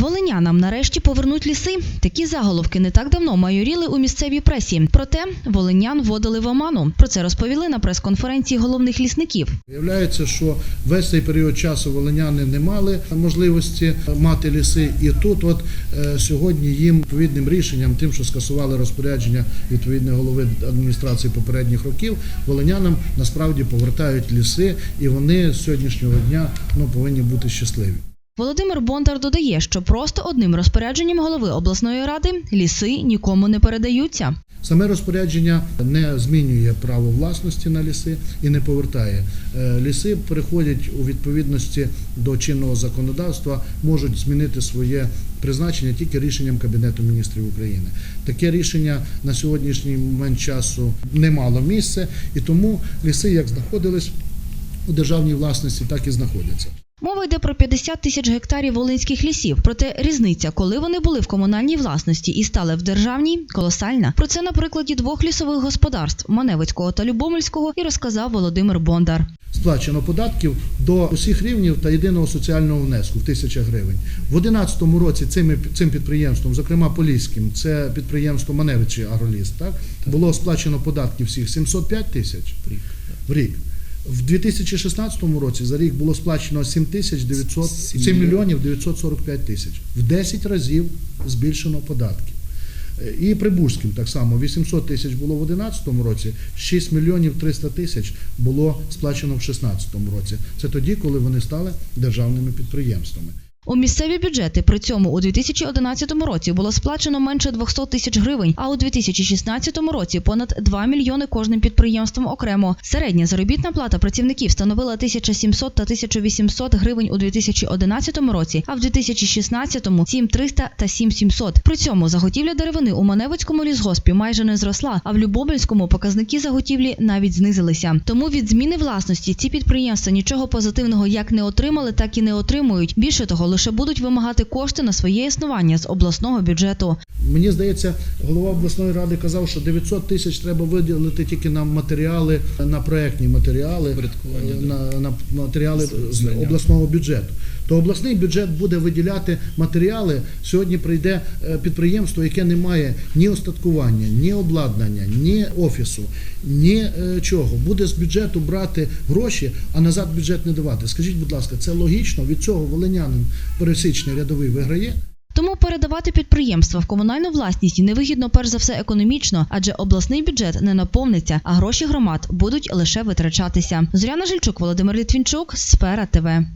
Волинянам нарешті повернуть ліси. Такі заголовки не так давно майоріли у місцевій пресі. Проте волинян вводили в оману. Про це розповіли на прес-конференції головних лісників. Виявляється, що весь цей період часу волиняни не мали можливості мати ліси, і тут, от е, сьогодні, їм відповідним рішенням, тим, що скасували розпорядження відповідної голови адміністрації попередніх років, волинянам насправді повертають ліси, і вони з сьогоднішнього дня ну повинні бути щасливі. Володимир Бондар додає, що просто одним розпорядженням голови обласної ради ліси нікому не передаються. Саме розпорядження не змінює право власності на ліси і не повертає. Е, Ліси переходять у відповідності до чинного законодавства, можуть змінити своє призначення тільки рішенням Кабінету міністрів України. Таке рішення на сьогоднішній момент часу не мало місця, і тому ліси як знаходились у державній власності, так і знаходяться. Мова йде про 50 тисяч гектарів волинських лісів. Проте різниця, коли вони були в комунальній власності і стали в державній, колосальна. Про це на прикладі двох лісових господарств Маневицького та Любомельського і розказав Володимир Бондар. Сплачено податків до усіх рівнів та єдиного соціального внеску в тисяча гривень. В 2011 році цими цим підприємством, зокрема Поліським, це підприємство Маневичі Агроліс, так було сплачено податків всіх 705 тисяч в рік. В 2016 році за рік було сплачено 7 тисяч 900, 7 мільйонів 945 тисяч. В 10 разів збільшено податки. Е, І Прибузьким так само 800 тисяч було в 2011 році, 6 мільйонів 300 тисяч було сплачено в 2016 році. Це тоді, коли вони стали державними підприємствами. У місцеві бюджети при цьому у 2011 році було сплачено менше 200 тисяч гривень, а у 2016 році понад 2 мільйони кожним підприємством окремо. Середня заробітна плата працівників становила 1700 та 1800 гривень у 2011 році, а в 2016 – 7300 та 7700. При цьому заготівля деревини у Маневицькому лісгоспі майже не зросла, а в Любомельському показники заготівлі навіть знизилися. Тому від зміни власності ці підприємства нічого позитивного як не отримали, так і не отримують. Більше того, лише будуть вимагати кошти на своє існування з обласного бюджету. Мені здається, голова обласної ради казав, що 900 тисяч треба виділити тільки на матеріали, на проектні матеріали, е, на, на матеріали з обласного бюджету. То обласний бюджет буде виділяти матеріали. Сьогодні прийде е, підприємство, яке не має ні остаткування, ні обладнання, ні офісу, ні е, чого. Буде з бюджету брати гроші, а назад бюджет не давати. Скажіть, будь ласка, це логічно? Від цього волинянин пересічний рядовий виграє? Тому передавати підприємства в комунальну власність невигідно перш за все економічно, адже обласний бюджет не наповниться, а гроші громад будуть лише витрачатися. Зоряна Жильчук, Володимир Літвінчук, Сфера ТВ.